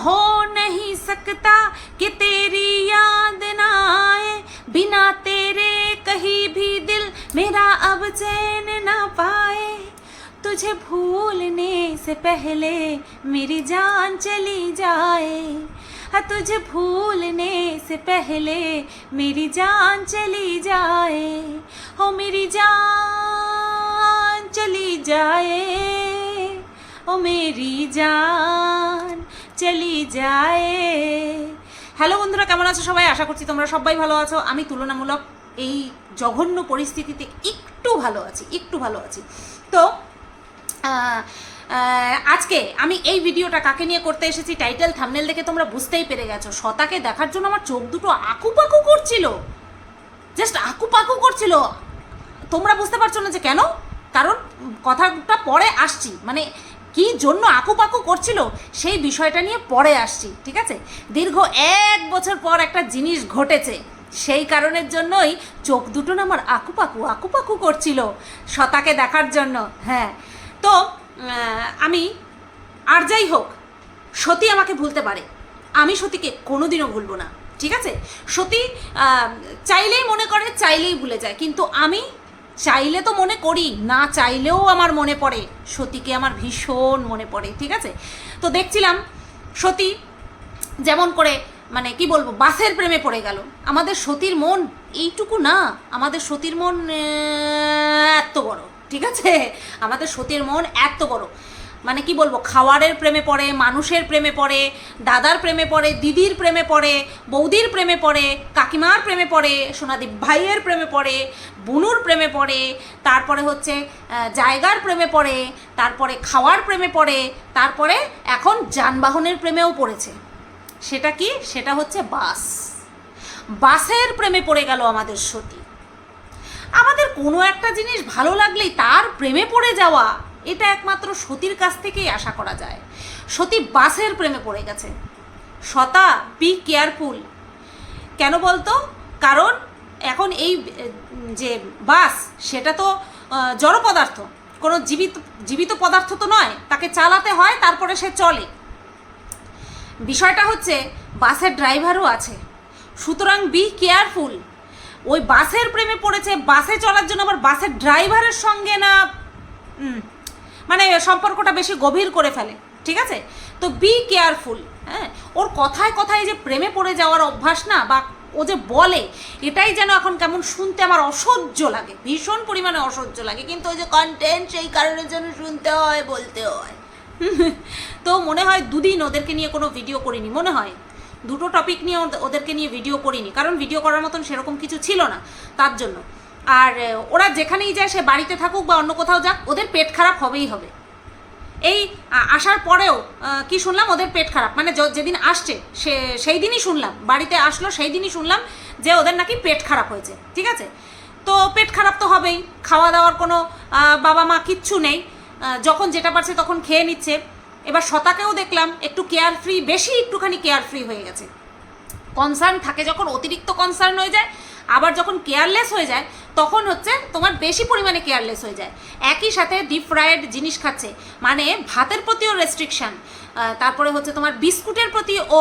हो नहीं सकता कि तेरी याद ना आए। बिना तेरे कहीं भी दिल मेरा अब चैन ना पाए। तुझे भूलने से पहले मेरी जान चली जाए। हाँ, तुझे भूलने से पहले मेरी जान चली जाए। हो, मेरी जान चली जाए। ओ मेरी जान চলি যায়। হ্যালো বন্ধুরা, কেমন আছো সবাই? আশা করছি তোমরা সবাই ভালো আছো। আমি তুলনামূলক এই জঘন্য পরিস্থিতিতে একটু ভালো আছি, একটু ভালো আছি। তো আজকে আমি এই ভিডিওটা কাকে নিয়ে করতে এসেছি টাইটেল থামনেল দেখে তোমরা বুঝতেই পেরে গেছো। শতাকে দেখার জন্য আমার চোখ দুটো আকুপাকু করছিল। জাস্ট আকুপাকু করছিল। তোমরা বুঝতে পারছ না যে কেন? কারণ কথাটা পরে আসছি। মানে কি জন্য আকুপাকু করছিল সেই বিষয়টা নিয়ে পরে আসছি, ঠিক আছে? দীর্ঘ এক বছর পর একটা জিনিস ঘটেছে। সেই কারণের জন্যই চোখ দুটো আমার আকুপাকু আকুপাকু করছিল শতাকে দেখার জন্য হ্যাঁ। তো আমি, আর যাই হোক, সতী আমাকে ভুলতে পারে। আমি সতীকে কোনোদিনও ভুলবো না, ঠিক আছে? সতী চাইলেই মনে করে, চাইলেই ভুলে যায়। কিন্তু আমি চাইলে তো মনে করি, না চাইলেও আমার মনে পড়ে। সতীকে আমার ভীষণ মনে পড়ে, ঠিক আছে? তো দেখছিলাম সতী যেমন করে মানে কি বলব বাসের প্রেমে পড়ে গেল। আমাদের সতীর মন এইটুকু না, আমাদের সতীর মন, এত বড়, ঠিক আছে? আমাদের সতীর মন এত বড়। মানে কি বলব খাওয়ারের প্রেমে পড়ে মানুষের প্রেমে পড়ে দাদার প্রেমে পড়ে দিদির প্রেমে পড়ে বৌদির প্রেমে পড়ে কাকিমার প্রেমে পড়ে সোনাদীপ ভাইয়ের প্রেমে পড়ে বুনুর প্রেমে পড়ে তারপরে হচ্ছে জায়গার প্রেমে পড়ে তারপরে খাওয়ার প্রেমে পড়ে তারপরে এখন যানবাহনের প্রেমেও পড়েছে সেটা কি সেটা হচ্ছে বাস বাসের প্রেমে পড়ে গেল আমাদের সতী আমাদের কোনো একটা জিনিস ভালো লাগলেই তার প্রেমে পড়ে যাওয়া এটা একমাত্র সতীর কাছ থেকেই আশা করা যায়। সতী বাসের প্রেমে পড়ে গেছে। সতা বি কেয়ারফুল কেন বলতো? কারণ এখন এই, যে বাস, সেটা তো জড় পদার্থ। কোনো জীবিত জীবিত পদার্থ তো নয়। তাকে চালাতে হয়, তারপরে সে চলে। বিষয়টা হচ্ছে, বাসের ড্রাইভারও আছে। সুতরাং বি কেয়ারফুল ওই বাসের প্রেমে পড়েছে, বাসে চলার জন্য আবার বাসের ড্রাইভারের সঙ্গে না মানে সম্পর্কটা বেশি গভীর করে ফেলে, ঠিক আছে? তো বি কেয়ারফুল হ্যাঁ? ওর কথায় কথায় যে প্রেমে পড়ে যাওয়ার অভ্যাস না, বা ও যে বলে, এটাই যেন এখন কেমন শুনতে আমার অসহ্য লাগে, ভীষণ পরিমাণে অসহ্য লাগে। কিন্তু ওই যে কন্টেন্ট সেই কারণের জন্য শুনতে হয়, বলতে হয়। তো মনে হয় দুদিন ওদেরকে নিয়ে কোনো ভিডিও করিনি, মনে হয়? দুটো টপিক নিয়ে ওদেরকে নিয়ে ভিডিও করিনি, কারণ ভিডিও করার মতন সেরকম কিছু ছিল না, তার জন্য। আর ওরা যেখানেই যায় সে বাড়িতে থাকুক বা অন্য কোথাও যাক, ওদের পেট খারাপ হবেই হবে। এই আসার পরেও কি শুনলাম? ওদের পেট খারাপ। মানে যেদিন আসছে, সে, সেই দিনই শুনলাম। বাড়িতে আসলো, সেই দিনই শুনলাম যে ওদের নাকি পেট খারাপ হয়েছে। ঠিক আছে? তো পেট খারাপ তো হবেই। খাওয়া দাওয়ার কোনো বাবা মা কিচ্ছু নেই। যখন যেটা পারছে তখন খেয়ে নিচ্ছে। এবার শতাকেও দেখলাম, একটু কেয়ার ফ্রি বেশি একটুখানি কেয়ার ফ্রি হয়ে গেছে। কনসার্ন থাকে, যখন অতিরিক্ত কনসার্ন হয়ে যায়, আবার যখন কেয়ারলেস হয়ে যায়, তখন হচ্ছে তোমার বেশি পরিমাণে কেয়ারলেস হয়ে যায়। একই সাথে ডিপ ফ্রায়েড জিনিস খাচ্ছে মানে ভাতের প্রতিও রেস্ট্রিকশান তারপরে হচ্ছে তোমার বিস্কুটের প্রতি ও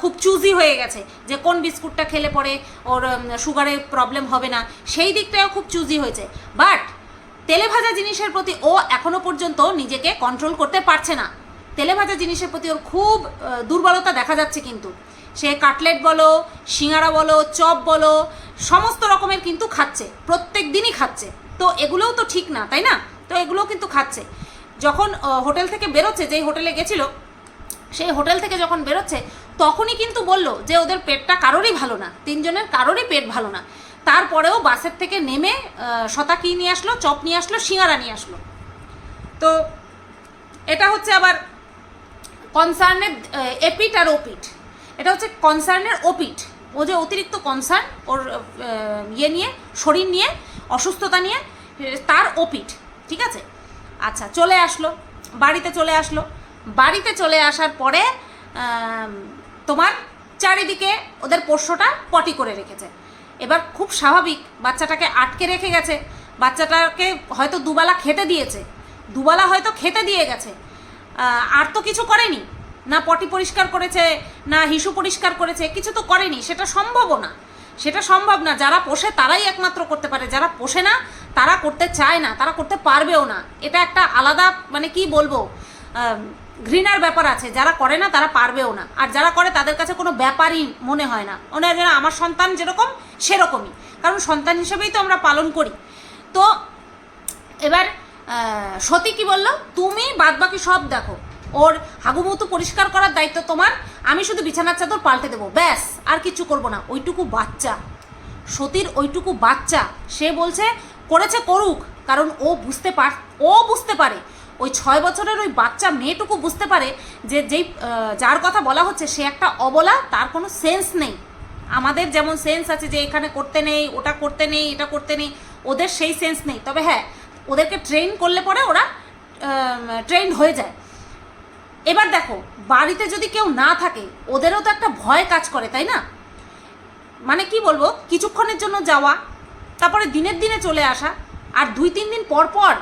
খুব চুজি হয়ে গেছে, যে কোন বিস্কুটটা খেলে পরে ওর সুগারে প্রবলেম হবে না, সেই দিকটাও খুব চুজি হয়েছে। বাট তেলে ভাজা জিনিসের প্রতি ও এখনও পর্যন্ত নিজেকে কন্ট্রোল করতে পারছে না। তেলে ভাজা জিনিসের প্রতি ওর খুব দুর্বলতা দেখা যাচ্ছে কিন্তু। সে কাটলেট বলো, সিঙ্গারা বলো, চপ বলো, সমস্ত রকমের কিন্তু খাচ্ছে, প্রত্যেক দিনই খাচ্ছে। তো এগুলোও তো ঠিক না, তাই না? তো এগুলোও কিন্তু খাচ্ছে। যখন হোটেল থেকে বেরোচ্ছে, যেই হোটেলে গেছিল, সেই হোটেল থেকে যখন বেরোচ্ছে, তখনই কিন্তু বলল যে ওদের পেটটা কারোরই ভালো না, তিনজনের কারোরই পেট ভালো না। তারপরেও বাসের থেকে নেমে শতা কি নিয়ে আসলো, চপ নিয়ে আসলো, সিঙ্গারা নিয়ে আসলো। তো এটা হচ্ছে আবার কনসার্নের এপিট আর ওপিট। এটা হচ্ছে কনসার্নের ওপিট ও যে অতিরিক্ত কনসার্ন ওর ইয়ে নিয়ে, শরীর নিয়ে, অসুস্থতা নিয়ে, তার ওপিট ঠিক আছে? আচ্ছা চলে আসলো, বাড়িতে চলে আসলো। বাড়িতে চলে আসার পরে তোমার চারিদিকে ওদের পোষ্যটা পটি করে রেখেছে। এবার খুব স্বাভাবিক, বাচ্চাটাকে আটকে রেখে গেছে। বাচ্চাটাকে হয়তো দুবেলা খেতে দিয়েছে। দুবেলা হয়তো খেতে দিয়ে গেছে। আর তো কিছু করেনি। না পটি পরিষ্কার করেছে, না হিসু পরিষ্কার করেছে, কিছু তো করেনি, সেটা সম্ভবও না। সেটা সম্ভব না, যারা পোষে তারাই একমাত্র করতে পারে, যারা পোষে না, তারা করতে চায় না, তারা করতে পারবেও না। এটা একটা আলাদা মানে কি বলব ঘৃণার ব্যাপার আছে, যারা করে না তারা পারবেও না। আর যারা করে তাদের কাছে কোনো ব্যাপারই মনে হয় না। হয় যেন আমার সন্তান যেরকম, সেরকমই। কারণ সন্তান হিসেবেই তো আমরা পালন করি। তো, এবার সতী কি বলল? তুমি বাদবাকি সব দেখো। ওর হাগুমুতু পরিষ্কার করার দায়িত্ব তোমার। আমি শুধু বিছানার চাদর পাল্টে দেবো, ব্যাস, আর কিছু করব না। ওইটুকু বাচ্চা। সতীর ওইটুকু বাচ্চা। সে বলছে, করেছে করুক, কারণ ও বুঝতে পার, ও বুঝতে পারে। ওই ছয় বছরের ওই বাচ্চা মেয়েটুকু বুঝতে পারে যে যেই যার কথা বলা হচ্ছে, সে একটা অবলা, তার কোনো সেন্স নেই। আমাদের যেমন সেন্স আছে যে এখানে করতে নেই, ওটা করতে নেই, এটা করতে নেই, ওদের সেই সেন্স নেই। তবে হ্যাঁ ওদেরকে ট্রেন করলে পরে ওরা ট্রেন্ড হয়ে যায়। এবার দেখো, বাড়িতে যদি কেউ না থাকে, ওদেরও তো একটা ভয় কাজ করে, তাই না? মানে কি বলব, কিছুক্ষণের জন্য যাওয়া, তারপরে দিনের দিনে চলে আসা, আর দুই তিন দিন পর পর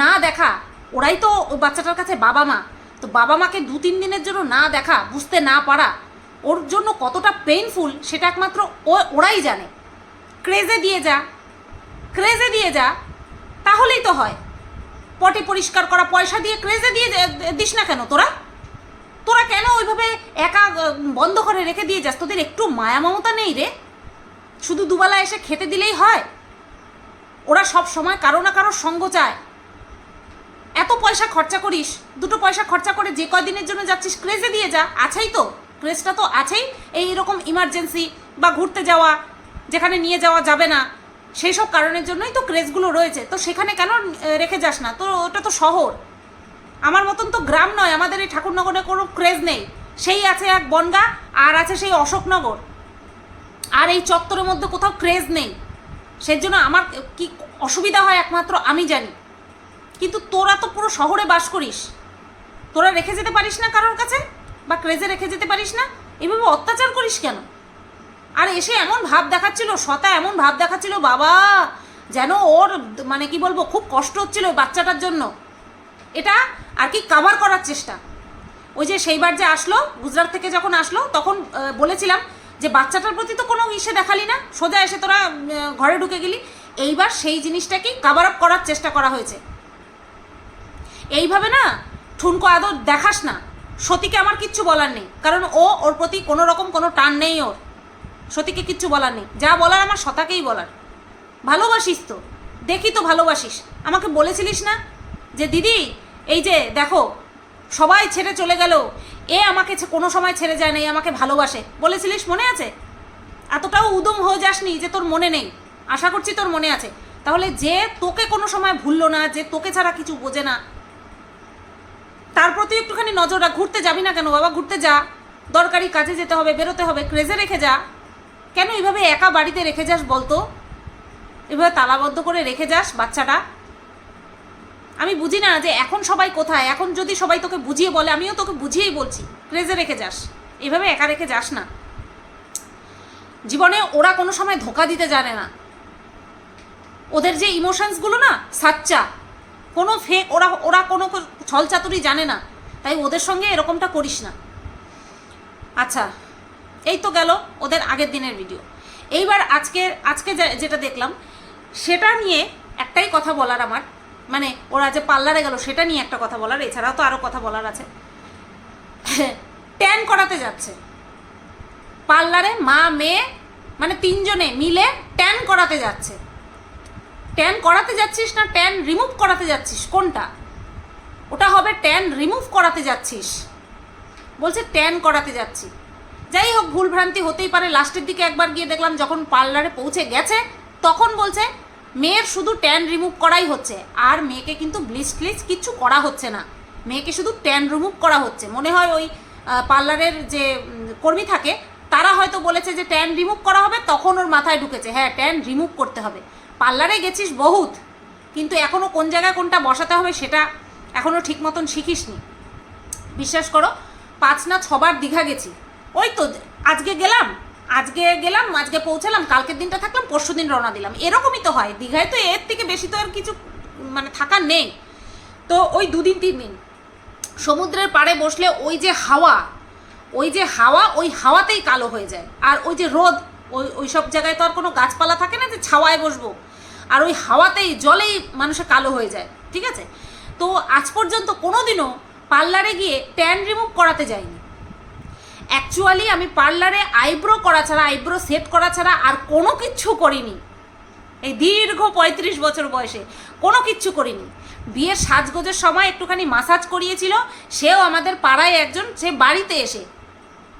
না দেখা, ওরাই তো বাচ্চাটার কাছে বাবা মা। তো বাবা মাকে দু তিন দিনের জন্য না দেখা, বুঝতে না পারা, ওর জন্য কতটা পেইনফুল সেটা একমাত্র ও, ওরাই জানে। ক্রেজে দিয়ে যা ক্রেজে দিয়ে যা, তাহলেই তো হয়। পটি পরিষ্কার করা, পয়সা দিয়ে ক্রেজে দিয়ে দিস না কেন তোরা? তোরা কেন ওইভাবে একা বন্ধ করে রেখে দিয়ে যাস? তোদের একটু মায়া মমতা নেই রে। শুধু দুবেলা এসে খেতে দিলেই হয়। ওরা সব সময় কারও না কারোর সঙ্গ চায়। এত পয়সা খরচা করিস, দুটো পয়সা খরচা করে যে কয়দিনের জন্য যাচ্ছিস ক্রেজে দিয়ে যা, আছেই তো। ক্রেজটা তো আছেই। এই রকম ইমার্জেন্সি বা ঘুরতে যাওয়া, যেখানে নিয়ে যাওয়া যাবে না, সেই সব কারণের জন্যই তো ক্রেজগুলো রয়েছে। তো সেখানে কেন রেখে যাস না? তো ওটা তো শহর। আমার মতন তো গ্রাম নয়, আমাদের এই ঠাকুরনগরে কোনো ক্রেজ নেই। সেই আছে এক বনগা, আর আছে সেই অশোকনগর। আর এই চত্বরের মধ্যে কোথাও ক্রেজ নেই। সেই জন্য আমার কি অসুবিধা হয় একমাত্র আমি জানি। কিন্তু তোরা তো পুরো শহরে বাস করিস। তোরা রেখে যেতে পারিস না কারোর কাছে, বা ক্রেজে রেখে যেতে পারিস না, এভাবে অত্যাচার করিস কেন? আর এসে এমন ভাব দেখাচ্ছিল শতা এমন ভাব দেখাচ্ছিল, বাবা! যেন ওর মানে কি বলব, খুব কষ্ট হচ্ছিল বাচ্চাটার জন্য। এটা আর কি কাভার করার চেষ্টা। ওই যে সেইবার যে আসলো, গুজরাট থেকে যখন আসলো, তখন বলেছিলাম যে বাচ্চাটার প্রতি তো কোনো ইসে দেখালি না, সোজা এসে তোরা ঘরে ঢুকে গেলি। এইবার সেই জিনিসটাকেই কাভার আপ করার চেষ্টা করা হয়েছে। এইভাবে না, ঠুনকো আদৌ দেখাস না। সতীকে আমার কিচ্ছু বলার নেই, কারণ ও ওর প্রতি কোনো রকম কোনো টান নেই ওর। সতীকে কিচ্ছু বলার নেই, যা বলার আমার সতাকেই বলার। ভালোবাসিস তো, দেখি তো ভালোবাসিস। আমাকে বলেছিলিস না যে, দিদি এই যে, দেখো, সবাই ছেড়ে চলে গেল। এ আমাকে কোনো সময় ছেড়ে যায় না, এ আমাকে ভালোবাসে। বলেছিলিস, মনে আছে? এতটাও উদম হয়ে যাসনি যে তোর মনে নেই। আশা করছি তোর মনে আছে। তাহলে যে তোকে কোনো সময় ভুললো না, যে তোকে ছাড়া কিছু বোঝে না, তার প্রতি একটুখানি নজর রাখ। ঘুরতে যাবি না কেন বাবা? ঘুরতে যা। দরকারি কাজে যেতে হবে, বেরোতে হবে ক্রেজে রেখে যা। কেন এইভাবে একা বাড়িতে রেখে যাস বলতো? এভাবে তালাবদ্ধ করে রেখে যাস বাচ্চাটা? আমি বুঝি না যে এখন সবাই কোথায়? এখন যদি সবাই তোকে বুঝিয়ে বলে, আমিও তোকে বুঝিয়েই বলছি। ক্রেজে রেখে যাস। এভাবে একা রেখে যাস না। জীবনে ওরা কোনো সময় ধোকা দিতে জানে না। ওদের যে ইমোশনসগুলো না, সাচ্চা। কোনো ফেক ওরা ওরা কোনো ছল চাতুরি জানে না। তাই ওদের সঙ্গে এরকমটা করিস না। আচ্ছা এই তো গেল ওদের আগের দিনের ভিডিও এইবার আজকে আজকে যেটা দেখলাম, সেটা নিয়ে একটাই কথা বলার আমার। মানে ওরা যে পার্লারে গেল, সেটা নিয়ে একটা কথা বলার, এছাড়াও তো আরও কথা বলার আছে। ট্যান করাতে যাচ্ছে। পার্লারে মা, মেয়ে মানে তিনজনে মিলে ট্যান করাতে যাচ্ছে। ট্যান করাতে যাচ্ছিস না, ট্যান রিমুভ করাতে যাচ্ছিস? কোনটা? ওটা হবে ট্যান রিমুভ করাতে যাচ্ছিস। বলছে ট্যান করাতে যাচ্ছি। যাই হোক, ভুলভ্রান্তি হতেই পারে। লাস্টের দিকে একবার গিয়ে দেখলাম যখন পার্লারে পৌঁছে গেছে, তখন বলছে মেয়ের শুধু ট্যান রিমুভ করাই হচ্ছে, আর মেয়েকে কিন্তু ব্লিচ ট্লিচ কিচ্ছু করা হচ্ছে না। মেয়েকে শুধু ট্যান রিমুভ করা হচ্ছে। মনে হয় ওই পার্লারের যে কর্মী থাকে, তারা হয়তো বলেছে যে ট্যান রিমুভ করা হবে, তখন ওর মাথায় ঢুকেছে। হ্যাঁ ট্যান রিমুভ করতে হবে। পার্লারে গেছিস বহুত, কিন্তু এখনও কোন জায়গায় কোনটা বসাতে হবে সেটা এখনও ঠিক মতন শিখিসনি। বিশ্বাস করো, পাঁচ না ছবার দীঘা গেছি। ওই তো, আজকে গেলাম আজকে গেলাম, আজকে পৌঁছালাম, কালকের দিনটা থাকলাম পরশু দিন রওনা দিলাম। এরকমই তো হয়, দীঘায় তো এর থেকে বেশি তো আর কিছু মানে থাকার নেই। তো ওই দুদিন, তিন দিন। সমুদ্রের পাড়ে বসলে ওই যে হাওয়া, ওই যে হাওয়া, ওই হাওয়াতেই কালো হয়ে যায়। আর ওই যে রোদ, ওই ওই সব জায়গায় তো আর কোনো গাছপালা থাকে না যে ছাওয়ায় বসবো। আর ওই হাওয়াতেই, জলেই মানুষের কালো হয়ে যায়, ঠিক আছে? তো আজ পর্যন্ত কোনোদিনও পার্লারে গিয়ে ট্যান রিমুভ করাতে যাইনি। অ্যাকচুয়ালি আমি পার্লারে আইব্রো করা ছাড়া আইব্রো সেট করা ছাড়া আর কোনো কিচ্ছু করিনি। এই দীর্ঘ পঁয়ত্রিশ বছর বয়সে কোনো কিচ্ছু করিনি। বিয়ের সাজগোজের সময় একটুখানি মাসাজ করিয়েছিল, সেও আমাদের পাড়ায় একজন, সে বাড়িতে এসে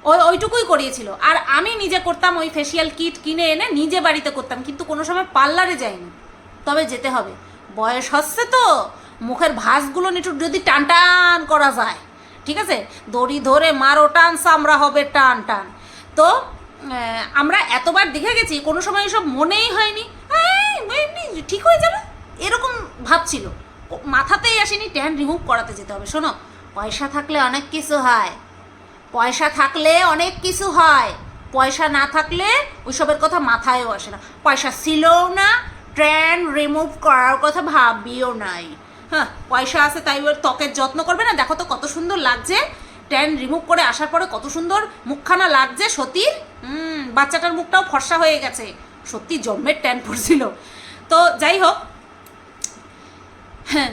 ওই, ওইটুকুই করিয়েছিল। আর আমি নিজে করতাম ওই ফেসিয়াল কিট কিনে এনে নিজে বাড়িতে করতাম, কিন্তু কোনো সময় পার্লারে যাইনি। তবে যেতে হবে। বয়স হচ্ছে তো, মুখের ভাঁজগুলো একটু যদি টান টান করা যায়। ঠিক আছে? দড়ি ধরে মারো, টান সামরা হবে, টান টান। তো আমরা এতবার দেখে গেছি, কোনো সময় এসব মনেই হয়নি। এমনি ঠিক হয়ে যাবে। এরকম ভাবছিল মাথাতেই আসেনি ট্যান রিমুভ করাতে যেতে হবে। শোনো, পয়সা থাকলে অনেক কিছু হয়। পয়সা থাকলে অনেক কিছু হয়। পয়সা না থাকলে ওইসবের কথা মাথায়ও আসে না। পয়সা ছিলও না ট্রেন রিমুভ করার কথা ভাবিও নাই। হ্যাঁ পয়সা আছে, তাই ওর ত্বকের যত্ন করবে না। দেখো তো কত সুন্দর লাগছে। ট্যান রিমুভ করে আসার পরে কত সুন্দর মুখখানা লাগছে সতীর। বাচ্চাটার মুখটাও ফর্সা হয়ে গেছে। সত্যি জন্মের ট্যান পড়ছিল। তো যাই হোক হ্যাঁ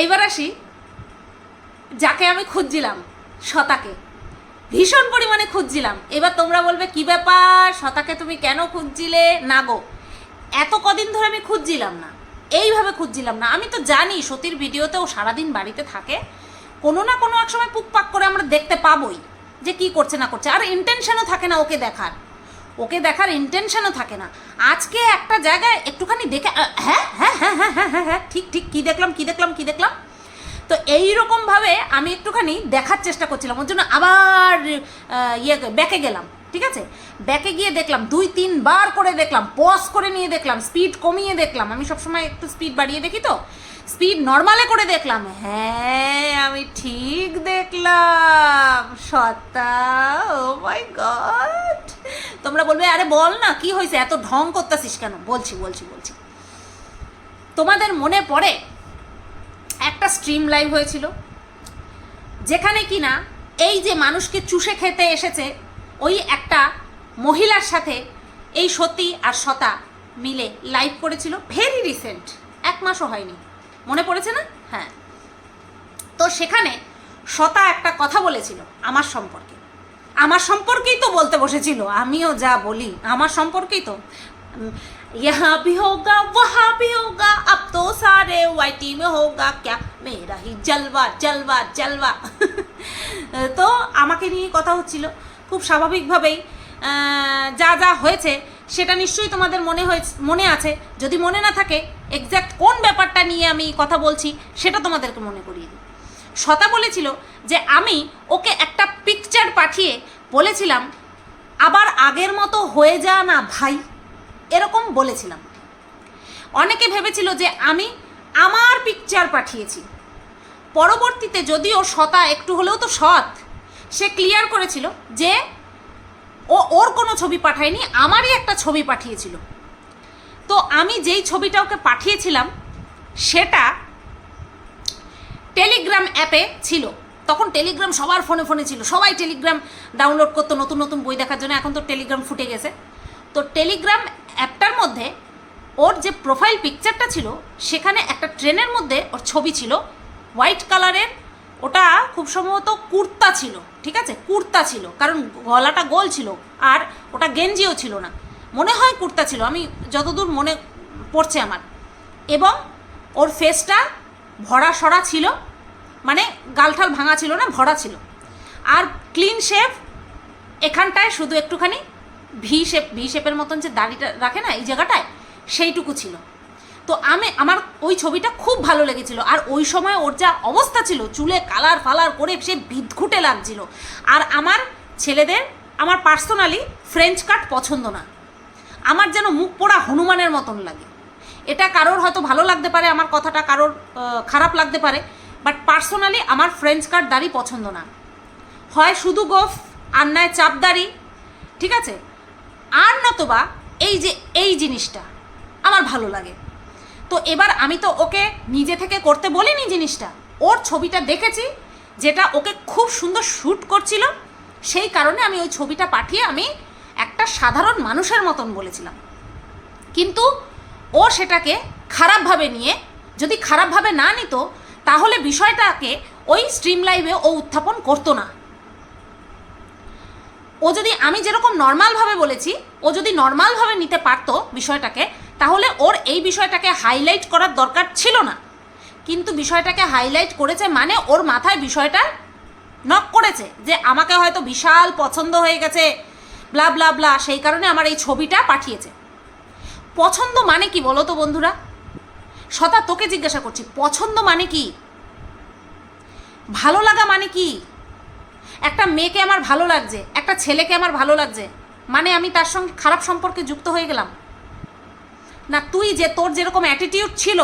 এইবার আসি যাকে আমি খুঁজছিলাম শতাকে ভীষণ পরিমাণে খুঁজছিলাম। এবার তোমরা বলবে, কি ব্যাপার? শতাকে তুমি কেন খুঁজছিলে? না গো, এত কদিন ধরে আমি খুঁজছিলাম না। এইভাবে খুঁজছিলাম না। আমি তো জানি সতীর ভিডিওতেও সারাদিন বাড়িতে থাকে। কোনো না কোনো এক সময় পুকপাক করে আমরা দেখতে পাবোই যে কি করছে না করছে। আর ইন্টেনশনও থাকে না ওকে দেখার। ওকে দেখার ইন্টেনশনও থাকে না। আজকে একটা জায়গায় একটুখানি দেখে হ্যাঁ হ্যাঁ হ্যাঁ হ্যাঁ হ্যাঁ হ্যাঁ হ্যাঁ ঠিক ঠিক, কী দেখলাম কী দেখলাম কী দেখলাম? তো এই রকমভাবে আমি একটুখানি দেখার চেষ্টা করছিলাম। ওর জন্য আবার ইয়ে ব্যাকে গেলাম। ঠিক আছে? ব্যাকে গিয়ে দেখলাম, দুই তিনবার করে দেখলাম পজ করে নিয়ে দেখলাম স্পিড কমিয়ে দেখলাম। আমি সবসময় একটু স্পিড বাড়িয়ে দেখি তো? স্পিড নর্মালে করে দেখলাম। হ্যাঁ আমি ঠিক দেখলাম। সত্তা ও মাই গড তোমরা বলবে, আরে বল না, কি হয়েছে? এত ঢং করতেছিস কেন? বলছি বলছি বলছি। তোমাদের মনে পড়ে, একটা স্ট্রিম লাইভ হয়েছিল, যেখানে কিনা এই যে মানুষকে চুষে খেতে এসেছে ওই একটা মহিলার সাথে এই সতী আর সতা মিলে লাইভ করেছিল ভেরি রিসেন্ট এক মাসও হয়নি। মনে পড়েছে না? হ্যাঁ। তো সেখানে সতা একটা কথা বলেছিল আমার সম্পর্কে। আমার সম্পর্কেই তো বলতে বসেছিল, আমিও যা বলি, আমার সম্পর্কেই তো। ইহা ভি হোগা ওহা ভি আপ তো সারে ওয়াইটি মে হোগা, ক্যা জলবা জলবা জলবা তো আমাকে নিয়ে কথা হচ্ছিল। খুব স্বাভাবিকভাবেই যা যা হয়েছে সেটা নিশ্চয়ই তোমাদের মনে হয়েছে মনে আছে। যদি মনে না থাকে এক্স্যাক্ট কোন ব্যাপারটা নিয়ে আমি কথা বলছি সেটা তোমাদেরকে মনে করিয়ে দিই। শতা বলেছিল যে আমি ওকে একটা পিকচার পাঠিয়ে বলেছিলাম, আবার আগের মতো হয়ে যা না ভাই। এরকম বলেছিলাম। অনেকে ভেবেছিল যে আমি আমার পিকচার পাঠিয়েছি। পরবর্তীতে যদিও শতা একটু হলেও তো সৎ সে ক্লিয়ার করেছিল যে ও, ওর কোনো ছবি পাঠায়নি, আমারই একটা ছবি পাঠিয়েছিল। তো আমি যেই ছবিটা ওকে পাঠিয়েছিলাম, সেটা টেলিগ্রাম অ্যাপে ছিল। তখন টেলিগ্রাম সবার ফোনে ফোনে ছিল। সবাই টেলিগ্রাম ডাউনলোড করতো নতুন নতুন বই দেখার জন্য। এখন তো টেলিগ্রাম ফুটে গেছে। তো টেলিগ্রাম অ্যাপটার মধ্যে ওর যে প্রোফাইল পিকচারটা ছিল, সেখানে একটা ট্রেনের মধ্যে ওর ছবি ছিল। হোয়াইট কালারের ওটা খুব সম্ভবত কুর্তা ছিল, ঠিক আছে? কুর্তা ছিল, কারণ গলাটা গোল ছিল আর ওটা গেঞ্জিও ছিল না। মনে হয় কুর্তা ছিল, আমি যতদূর মনে পড়ছে আমার। এবং ওর ফেসটা ভরা সরা ছিল মানে গালঠাল ভাঙা ছিল না, ভরা ছিল। আর ক্লিন শেভ এখানটায় শুধু একটুখানি ভি শেপ ভি শেপের মতন যে দাড়িটা রাখে না, এই জায়গাটায়, সেইটুকু ছিল। তো আমি, আমার ওই ছবিটা খুব ভালো লেগেছিল। আর ওই সময় ওর যা অবস্থা ছিল, চুলে কালার ফালার করে সে বিদঘুটে লাগছিল। আর আমার ছেলেদের, আমার পার্সোনালি ফ্রেঞ্চ কাট পছন্দ না। আমার যেন মুখ পোড়া হনুমানের মতন লাগে। এটা কারোর হয়তো ভালো লাগতে পারে, আমার কথাটা কারোর খারাপ লাগতে পারে বাট পার্সোনালি আমার ফ্রেঞ্চ কাট দাড়ি পছন্দ না। হয় শুধু গোফ, আর নয় চাপদাড়ি ঠিক আছে? আর নতবা এই যে, এই জিনিসটা আমার ভালো লাগে। তো এবার আমি তো ওকে নিজে থেকে করতে বলিনি জিনিসটা। ওর ছবিটা দেখেছি, যেটা ওকে খুব সুন্দর শ্যুট করছিল, সেই কারণে আমি ওই ছবিটা পাঠিয়ে আমি একটা সাধারণ মানুষের মতন বলেছিলাম। কিন্তু ও সেটাকে খারাপভাবে নিয়ে, যদি খারাপভাবে না নিত, তাহলে বিষয়টাকে ওই স্ট্রিম লাইভে ও উত্থাপন করতো না। ও যদি আমি যেরকম নর্মালভাবে বলেছি, ও যদি নর্মালভাবে নিতে পারতো বিষয়টাকে তাহলে ওর এই বিষয়টাকে হাইলাইট করার দরকার ছিল না। কিন্তু বিষয়টাকে হাইলাইট করেছে মানে ওর মাথায় বিষয়টা নক করেছে যে আমাকে হয়তো বিশাল পছন্দ হয়ে গেছে ব্লা ব্লা ব্লা সেই কারণে আমার এই ছবিটা পাঠিয়েছে। পছন্দ মানে কি বলো তো বন্ধুরা? সদা তোকে জিজ্ঞাসা করছি, পছন্দ মানে কি? ভালো লাগা মানে কি? একটা মেয়েকে আমার ভালো লাগছে, একটা ছেলেকে আমার ভালো লাগছে মানে আমি তার সঙ্গে খারাপ সম্পর্কে যুক্ত হয়ে গেলাম। না, তুই যে তোর যেরকম অ্যাটিটিউড ছিল,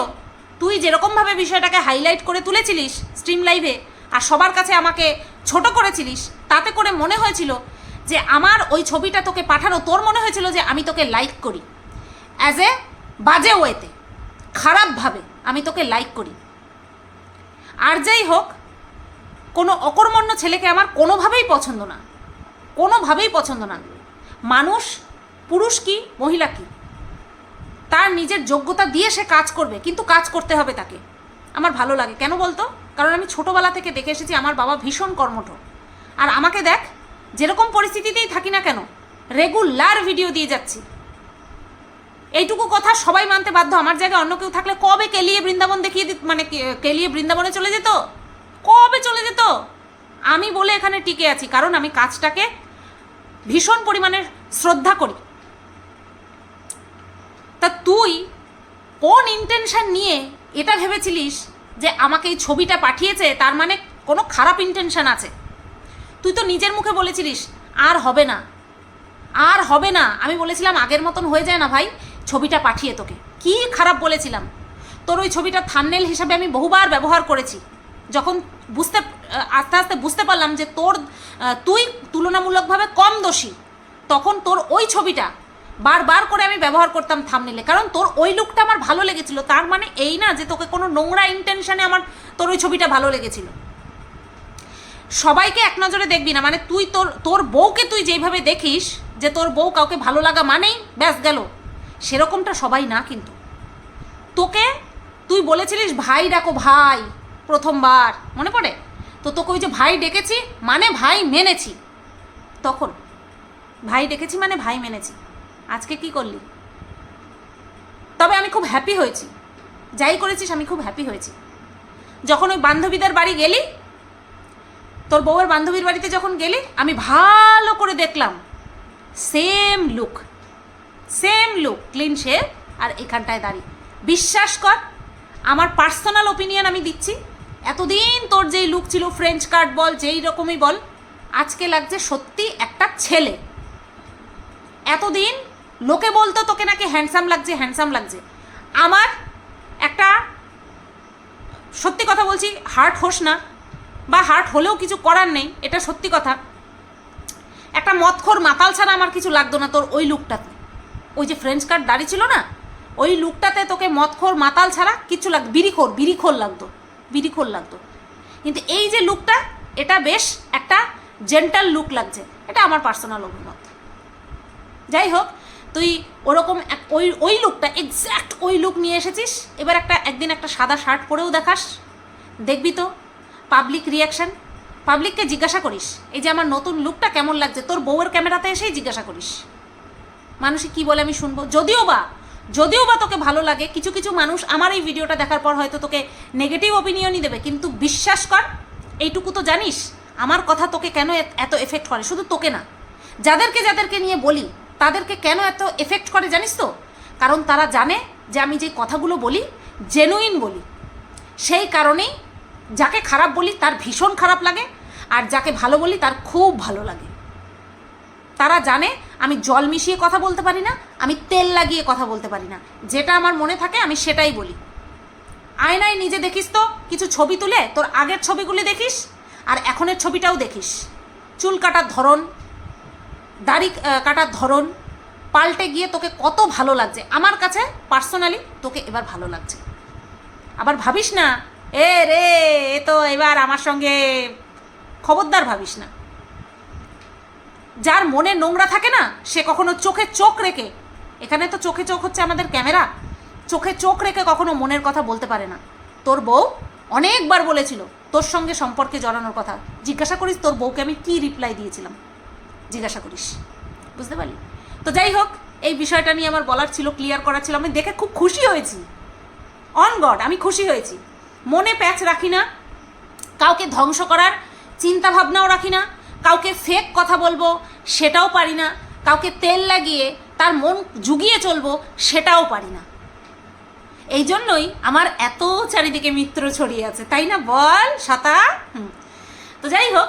তুই যেরকমভাবে বিষয়টাকে হাইলাইট করে তুলেছিলিস স্ট্রিম লাইভে আর সবার কাছে আমাকে ছোট করেছিলিস, তাতে করে মনে হয়েছিল যে আমার ওই ছবিটা তোকে পাঠানো, তোর মনে হয়েছিল যে আমি তোকে লাইক করি। অ্যাজ এ বাজে ওয়েতে খারাপভাবে আমি তোকে লাইক করি। আর যাই হোক, কোনো অকর্মণ্য ছেলেকে আমার কোনোভাবেই পছন্দ না, কোনোভাবেই পছন্দ না। মানুষ, পুরুষ কি, মহিলা কি? তার নিজের যোগ্যতা দিয়ে সে কাজ করবে, কিন্তু কাজ করতে হবে তাকে। আমার ভালো লাগে। কেন বলতো? কারণ আমি ছোটোবেলা থেকে দেখে এসেছি আমার বাবা ভীষণ কর্মঠ। আর আমাকে দেখ, যেরকম পরিস্থিতিতেই থাকি না কেন রেগুলার ভিডিও দিয়ে যাচ্ছি। এইটুকু কথা সবাই মানতে বাধ্য। আমার জায়গায় অন্য কেউ থাকলে কবে কেলিয়ে বৃন্দাবন দেখিয়ে দিত মানে কেলিয়ে বৃন্দাবনে চলে যেত? কবে চলে যেত? আমি বলে এখানে টিকে আছি। কারণ আমি কাজটাকে ভীষণ পরিমাণে শ্রদ্ধা করি। তা তুই কোন ইন্টেনশন নিয়ে এটা ভেবেছিলিস যে আমাকে এই ছবিটা পাঠিয়েছে? তার মানে কোনো খারাপ ইন্টেনশন আছে। তুই তো নিজের মুখে বলেছিলিস, আর হবে না। আর হবে না। আমি বলেছিলাম, আগের মতন হয়ে যায় না ভাই, ছবিটা পাঠিয়ে তোকে। কি খারাপ বলেছিলাম? তোর ওই ছবিটা থামনেল হিসাবে আমি বহুবার ব্যবহার করেছি। যখন বুঝতে আস্তে আস্তে বুঝতে পারলাম যে তোর তুই তুলনামূলকভাবে কম দোষী, তখন তোর ওই ছবিটা বারবার করে আমি ব্যবহার করতাম থামনেলে কারণ তোর ওই লুকটা আমার ভালো লেগেছিল। তার মানে এই না যে তোকে কোনো নোংরা ইন্টেনশনে আমার, তোর ওই ছবিটা ভালো লেগেছিল। সবাইকে এক নজরে দেখবি না। মানে তুই তোর তোর বউকে তুই যেইভাবে দেখিস যে তোর বউ কাউকে ভালো লাগা মানেই ব্যাস গেল। সেরকমটা সবাই না কিন্তু। তোকে তুই বলেছিলিস, ভাই, ডাকো ভাই, প্রথমবার। মনে পড়ে? তো তোকে ওই যে ভাই ডেকেছি মানে ভাই মেনেছি। তখন, ভাই ডেকেছি মানে ভাই মেনেছি। আজকে কি করলি? তবে আমি খুব হ্যাপি হয়েছি। যাই করেছিস, আমি খুব হ্যাপি হয়েছি। যখন ওই বান্ধবীদের বাড়ি গেলি, তোর বউয়ের বান্ধবীর বাড়িতে যখন গেলি, আমি ভালো করে দেখলাম। Same look same look clean shave আর এখানটায় দাঁড়ি। বিশ্বাস কর, আমার পার্সোনাল ওপিনিয়ন আমি দিচ্ছি। এতদিন তোর যেই লুক ছিল ফ্রেঞ্চ কার্ড বল, যেই রকমই বল, আজকে লাগছে সত্যি একটা ছেলে। এতদিন লোকে বলতো তোকে নাকি হ্যান্ডসাম লাগছে হ্যান্ডসাম লাগছে। আমার একটা সত্যি কথা বলছি হার্ট হোস না, বা হার্ট হলেও কিছু করার নেই, এটা সত্যি কথা। একটা মদখোর মাতাল ছাড়া আমার কিছু লাগতো না তোর ওই লুকটাতে ওই যে ফ্রেঞ্চ কার্ড দাড়ি ছিল না, ওই লুকটাতে তোকে মদখোর মাতাল ছাড়া কিছু লাগ বিড়িখোর বিড়িখোর লাগতো বিড়িখোর লাগতো। কিন্তু এই যে লুকটা এটা বেশ একটা জেন্টাল লুক লাগছে, এটা আমার পার্সোনাল অভিমত। যাই হোক তুই ওরকম এক- ওই ওই লুকটা এক্স্যাক্ট ওই লুক নিয়ে এসেছিস? এবার একটা, একদিন একটা সাদা শার্ট পরেও দেখাস। দেখবি তো পাবলিক রিয়াকশন পাবলিককে জিজ্ঞাসা করিস, এই যে আমার নতুন লুকটা কেমন লাগছে? তোর বউয়ের ক্যামেরাতে এসেই জিজ্ঞাসা করিস। মানুষে কি বলে আমি শুনব? যদিও বা যদিও বা তোকে ভালো লাগে, কিছু কিছু মানুষ আমার এই ভিডিওটা দেখার পর হয়তো তোকে নেগেটিভ ওপিনিয়নই দেবে, কিন্তু বিশ্বাস কর, এইটুকু তো জানিস, আমার কথা তোকে কেন এত এফেক্ট করে? শুধু তোকে না। যাদেরকে যাদেরকে নিয়ে বলি তাদেরকে কেন এত এফেক্ট করে জানিস তো? কারণ তারা জানে যে আমি যে কথাগুলো বলি জেনুইন বলি। সেই কারণেই যাকে খারাপ বলি তার ভীষণ খারাপ লাগে, আর যাকে ভালো বলি তার খুব ভালো লাগে। তারা জানে আমি জল মিশিয়ে কথা বলতে পারি না, আমি তেল লাগিয়ে কথা বলতে পারি না। যেটা আমার মনে থাকে আমি সেটাই বলি। আয়নায় নিজে দেখিস তো, কিছু ছবি তুলে তোর আগের ছবিগুলি দেখিস, আর এখনের ছবিটাও দেখিস। চুল কাটার ধরন দাড়ি কাটার ধরন পাল্টে গিয়ে তোকে কত ভালো লাগছে। আমার কাছে পার্সোনালি তোকে এবার ভালো লাগছে। আবার ভাবিস না, এ রে, এ তো এবার আমার সঙ্গে খবরদার ভাবিস না। যার মনে নোংরা থাকে না, সে কখনো চোখে চোখ রেখে, এখানে তো চোখে চোখ হচ্ছে আমাদের ক্যামেরা, চোখে চোখ রেখে কখনো মনের কথা বলতে পারে না। তোর বউ অনেকবার বলেছিল তোর সঙ্গে সম্পর্কে জড়ানোর কথা। জিজ্ঞাসা করিস তোর বউকে আমি কি রিপ্লাই দিয়েছিলাম। জিজ্ঞাসা করিস। বুঝতে পারলি? তো যাই হোক, এই বিষয়টা নিয়ে আমার বলার ছিল ক্লিয়ার করার ছিল। আমি দেখে খুব খুশি হয়েছি। অন গড আমি খুশি হয়েছি। মনে প্যাচ রাখি না। কাউকে ধ্বংস করার চিন্তা ভাবনাও রাখি না। কাউকে ফেক কথা বলব, সেটাও পারি না। কাউকে তেল লাগিয়ে তার মন জুগিয়ে চলবো, সেটাও পারি না। এই জন্যই আমার এত চারিদিকে মিত্র ছড়িয়ে আছে। তাই না বল হুম। তো যাই হোক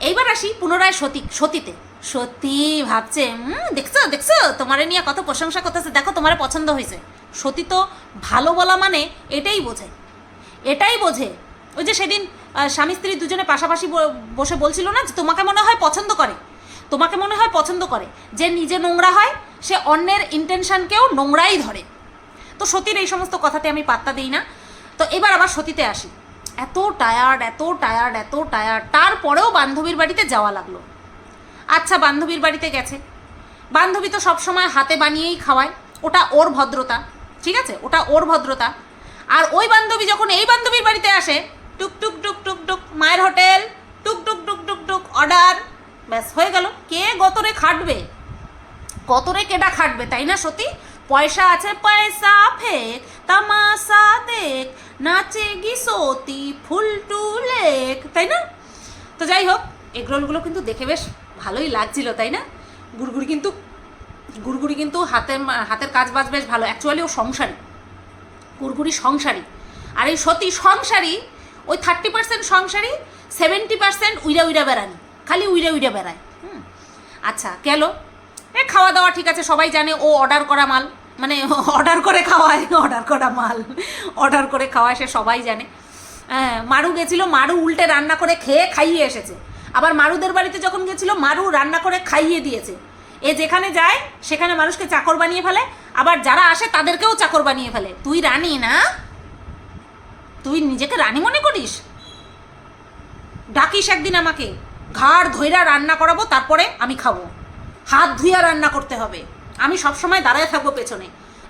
এইবার আসি পুনরায় সতী সতীতে। সত্যি ভাবছে "হুম, দেখছ দেখছ তোমারে নিয়ে কত প্রশংসা করতেছে। দেখো তোমার পছন্দ হয়েছে সতী তো ভালো বলা মানে এটাই বোঝে। এটাই বোঝে। ওই যে সেদিন স্বামী স্ত্রী দুজনে পাশাপাশি বসে বলছিল না যে তোমাকে মনে হয় পছন্দ করে? তোমাকে মনে হয় পছন্দ করে। যে নিজে নোংরা হয় সে অন্যের ইন্টেনশনকেও নোংরাই ধরে। তো সতীর এই সমস্ত কথাতে আমি পাত্তা দিই না। তো এবার আবার সতীতে আসি। এত টায়ার্ড এত টায়ার্ড এত টায়ার্ড তারপরেও বান্ধবীর বাড়িতে যাওয়া লাগল। আচ্ছা বান্ধবীর বাড়িতে গেছে। বান্ধবী তো সবসময় হাতে বানিয়েই খাওয়ায়। ওটা ওর ভদ্রতা, ঠিক আছে? ওটা ওর ভদ্রতা। আর ওই বান্ধবী যখন এই বান্ধবীর বাড়িতে আসে, টুক টুক টুক টুক টুক, মায়ের হোটেল, টুক টুক টুক টুক টুক অর্ডার ব্যাস, হয়ে গেল। কে গতরে খাটবে? কতরে কেটা খাটবে, তাই না সত্যি পয়সা আছে, পয়সা ফেক তামাশা দেখ। নাচে গি সতী ফুল টু লেক তাই না? তো যাই হোক এগরোলগুলো কিন্তু দেখে বেশ ভালোই লাগছিল, তাই না? গুড়গুড়ি কিন্তু গুড়গুড়ি কিন্তু হাতের হাতের কাজ বাজ বেশ ভালো। অ্যাকচুয়ালি ও সংসারী। গুড়গুড়ি সংসারী। আর এই সতী সংসারী, ওই থার্টি পার্সেন্ট সংসারী সেভেন্টি পার্সেন্ট উইরা উইরা বেড়ানি। খালি উইরা উইরা বেড়ায়। হুম। আচ্ছা গেল। এ, খাওয়া দাওয়া ঠিক আছে, সবাই জানে ও অর্ডার করা মাল। মানে অর্ডার করে খাওয়ায় অর্ডার করা মাল। অর্ডার করে খাওয়ায়, সে সবাই জানে। হ্যাঁ মারু গেছিল, মারু উল্টে রান্না করে খেয়ে খাইয়ে এসেছে। আবার মারুদের বাড়িতে যখন গেছিল, মারু রান্না করে খাইয়ে দিয়েছে। এ যেখানে যায়, সেখানে মানুষকে চাকর বানিয়ে ফেলে। আবার যারা আসে, তাদেরকেও চাকর বানিয়ে ফেলে। তুই রানী না? তুই নিজেকে রানী মনে করিস? ডাকিস একদিন আমাকে। ঘাড় ধইরা রান্না করাবো, তারপরে আমি খাব। হাত ধুইয়া রান্না করতে হবে। আমি সবসময় দাঁড়ায় থাকব পেছনে।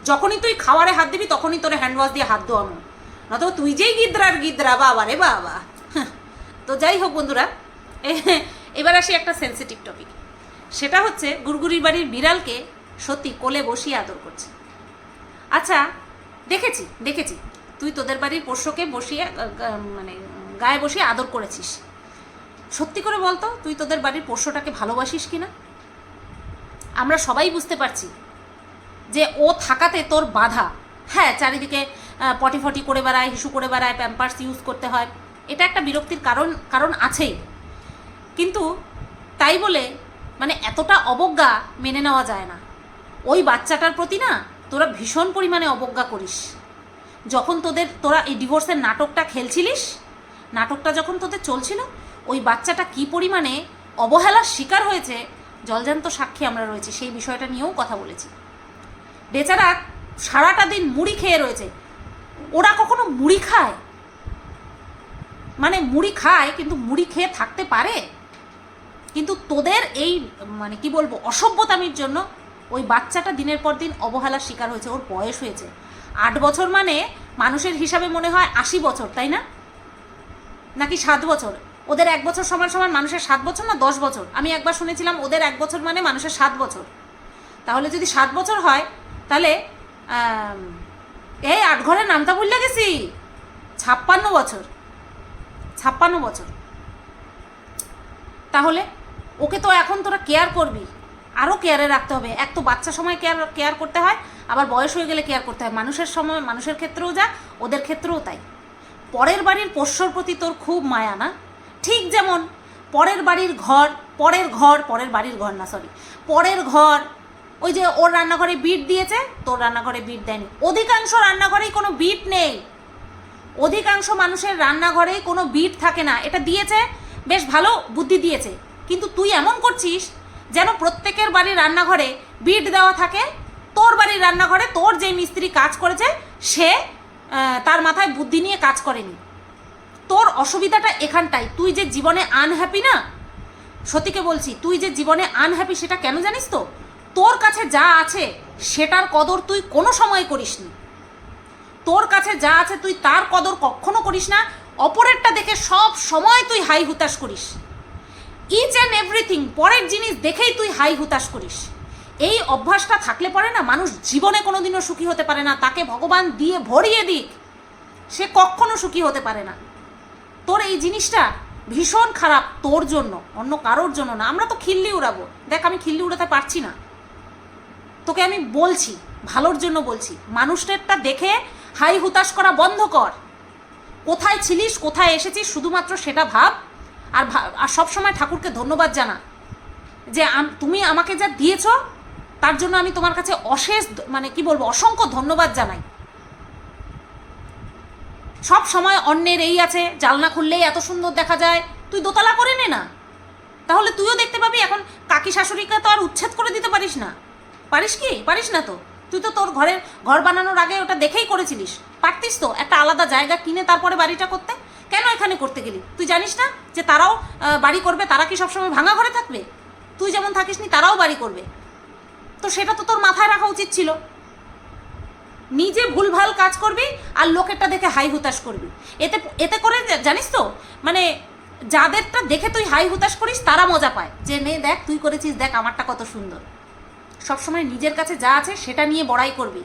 যখনই তুই খাওয়ারে হাত দিবি, তখনই তোরে হ্যান্ড ওয়াশ দিয়ে হাত ধোয়ামো নয়তো তুই যেই গিদ্রার গিদ্রা, বাবা রে বাবা। হাহ। তো যাই হোক বন্ধুরা এবার আসি একটা সেন্সিটিভ টপিক সেটা হচ্ছে গুড়গুড়ির বাড়ির বিড়ালকে সত্যি কোলে বসিয়ে আদর করছে। আচ্ছা দেখেছি দেখেছি। তুই তোদের বাড়ির পোষ্যকে বসিয়ে মানে গায়ে বসিয়ে আদর করেছিস। সত্যি করে বলতো, তুই তোদের বাড়ির পোষ্যটাকে ভালোবাসিস কিনা? আমরা সবাই বুঝতে পারছি যে ও থাকাতে তোর বাধা। হ্যাঁ চারিদিকে পটি ফটি করে বেড়ায়, হিসু করে বেড়ায় প্যাম্পার্স ইউজ করতে হয়। এটা একটা বিরক্তির কারণ কারণ আছেই। কিন্তু তাই বলে মানে এতটা অবজ্ঞা মেনে নেওয়া যায় না। ওই বাচ্চাটার প্রতি না, তোরা ভীষণ পরিমাণে অবজ্ঞা করিস। যখন তোদের, তোরা এই ডিভোর্সের নাটকটা খেলছিলিস, নাটকটা যখন তোদের চলছিল, ওই বাচ্চাটা কি পরিমাণে অবহেলার শিকার হয়েছে জলজান্ত সাক্ষী আমরা রয়েছে, সেই বিষয়টা নিয়েও কথা বলেছি। বেচারা সারাটা দিন মুড়ি খেয়ে রয়েছে। ওরা কখনো মুড়ি খায়? মানে মুড়ি খায়, কিন্তু মুড়ি খেয়ে থাকতে পারে? কিন্তু তোদের এই মানে কি বলব, অসভ্যতামির জন্য ওই বাচ্চাটা দিনের পর দিন অবহেলার শিকার হয়েছে, ওর বয়স হয়েছে। আট বছর মানে মানুষের হিসাবে মনে হয় আশি বছর, তাই না? নাকি সাত বছর? ওদের এক বছর সমান সমান মানুষের সাত বছর না দশ বছর? আমি একবার শুনেছিলাম ওদের এক বছর মানে মানুষের সাত বছর। তাহলে যদি সাত বছর হয়, তাহলে এই আট ঘরের নামটা ভুললে গেছি। ছাপ্পান্ন বছর। ছাপ্পান্ন বছর। তাহলে ওকে তো এখন তোরা কেয়ার করবি। আরও কেয়ারে রাখতে হবে। এক তো বাচ্চা সময় কেয়ার কেয়ার করতে হয়, আবার বয়স হয়ে গেলে কেয়ার করতে হয়। মানুষের সময়, মানুষের ক্ষেত্রেও যা, ওদের ক্ষেত্রেও তাই। পরের বাড়ির পোষ্যর প্রতি তোর খুব মায়া না? ঠিক যেমন পরের বাড়ির ঘর, পরের ঘর, পরের বাড়ির ঘর না সরি পরের ঘর, ওই যে ওর রান্নাঘরে বিট দিয়েছে, তোর রান্নাঘরে বিট দেয়নি। অধিকাংশ রান্নাঘরেই কোনো বিট নেই। অধিকাংশ মানুষের রান্নাঘরেই কোনো বিট থাকে না। এটা দিয়েছে, বেশ ভালো বুদ্ধি দিয়েছে। কিন্তু তুই এমন করছিস যেন প্রত্যেকের বাড়ির রান্নাঘরে বিট দেওয়া থাকে, তোর বাড়ির রান্নাঘরে তোর যে মিস্ত্রি কাজ করেছে, সে তার মাথায় বুদ্ধি নিয়ে কাজ করেনি। তোর অসুবিধাটা এখানটাই তুই যে জীবনে আনহ্যাপি না, সতীকে বলছি, তুই যে জীবনে আনহ্যাপি সেটা কেন জানিস তো? তোর কাছে যা আছে, সেটার কদর তুই কোনো সময় করিসনি তোর কাছে যা আছে, তুই তার কদর কখনো করিস না। অপরেরটা দেখে সব সময় তুই হাই হুতাশ করিস। ইচ অ্যান্ড এভরিথিং পরের জিনিস দেখেই তুই হাই হুতাশ করিস। এই অভ্যাসটা থাকলে পরে না, মানুষ জীবনে কোনোদিনও সুখী হতে পারে না। তাকে ভগবান দিয়ে ভরিয়ে দিক। সে কখনো সুখী হতে পারে না। তোর এই জিনিসটা ভীষণ খারাপ তোর জন্য, অন্য কারোর জন্য না। আমরা তো খিল্লি উড়াবো। দেখ, আমি খিল্লি উড়াতে পারছি না। তোকে আমি বলছি, ভালোর জন্য বলছি মানুষটারটা দেখে হাই হুতাশ করা বন্ধ কর। কোথায় ছিলিস, কোথায় এসেছিস, শুধুমাত্র সেটা ভাব। আর আর সবসময় ঠাকুরকে ধন্যবাদ জানা। যে তুমি আমাকে যা দিয়েছ, তার জন্য আমি তোমার কাছে অশেষ মানে কি বলব, অসংখ্য ধন্যবাদ জানাই। সব সময় অন্যের এই আছে, জালনা খুললেই এত সুন্দর দেখা যায়। তুই দোতলা করে নে না। তাহলে তুইও দেখতে পাবি, এখন কাকি শাশুড়িকে তো আর উচ্ছেদ করে দিতে পারিস না। পারিস কি? পারিস না তো। তুই তো তোর ঘরের ঘর বানানোর আগে ওটা দেখেই করেছিলিস। পারতিস তো একটা আলাদা জায়গা কিনে তারপরে বাড়িটা করতে? কেন এখানে করতে গেলি? তুই জানিস না যে তারাও বাড়ি করবে, তারা কি সবসময় ভাঙা ঘরে থাকবে? তুই যেমন থাকিস নি তারাও বাড়ি করবে। তো সেটা তো তোর মাথায় রাখা উচিত ছিল। নিজে ভুলভাল কাজ করবি আর লোকেরটা দেখে হাই হুতাশ করবি। এতে এতে করে জানিস তো মানে যাদেরটা দেখে তুই হাই হুতাশ করিস, তারা মজা পায়। যে, নে, দেখ, তুই করেছিস, দেখ, আমারটা কত সুন্দর। সবসময় নিজের কাছে যা আছে সেটা নিয়ে বড়াই করবি।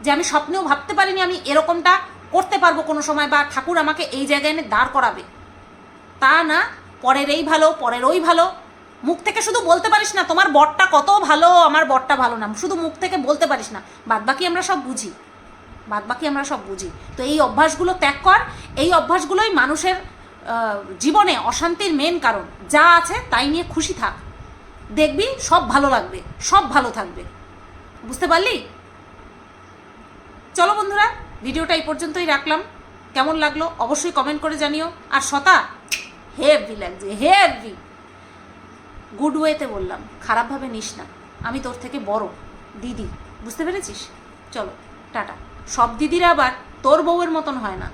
যে, আমি স্বপ্নেও ভাবতে পারিনি আমি এরকমটা করতে পারব কোনো সময় বা ঠাকুর আমাকে এই জায়গায় এনে দাঁড় করাবে। তা না, পরের এই ভালো, পরের ওই ভালো। মুখ থেকে শুধু বলতে পারিস না, তোমার বরটা কত ভালো, আমার বরটা ভালো না। শুধু মুখ থেকে বলতে পারিস না। বাদ বাকি আমরা সব বুঝি। বাদ বাকি আমরা সব বুঝি। তো এই অভ্যাসগুলো ত্যাগ কর। এই অভ্যাসগুলোই মানুষের জীবনে অশান্তির মেন কারণ। যা আছে তাই নিয়ে খুশি থাক। দেখবি সব ভালো লাগবে, সব ভালো থাকবে। বুঝতে পারলি? চলো বন্ধুরা, ভিডিওটা এই পর্যন্তই রাখলাম। কেমন লাগল অবশ্যই কমেন্ট করে জানিও। আর শতা হেভি লাগছে হেভি গুড ওয়েতে বললাম, খারাপভাবে নিস না। আমি তোর থেকে বড়, দিদি, বুঝতে পেরেছিস? চলো, টাটা। সব দিদিরা আবার তোর বউয়ের মতন হয় না।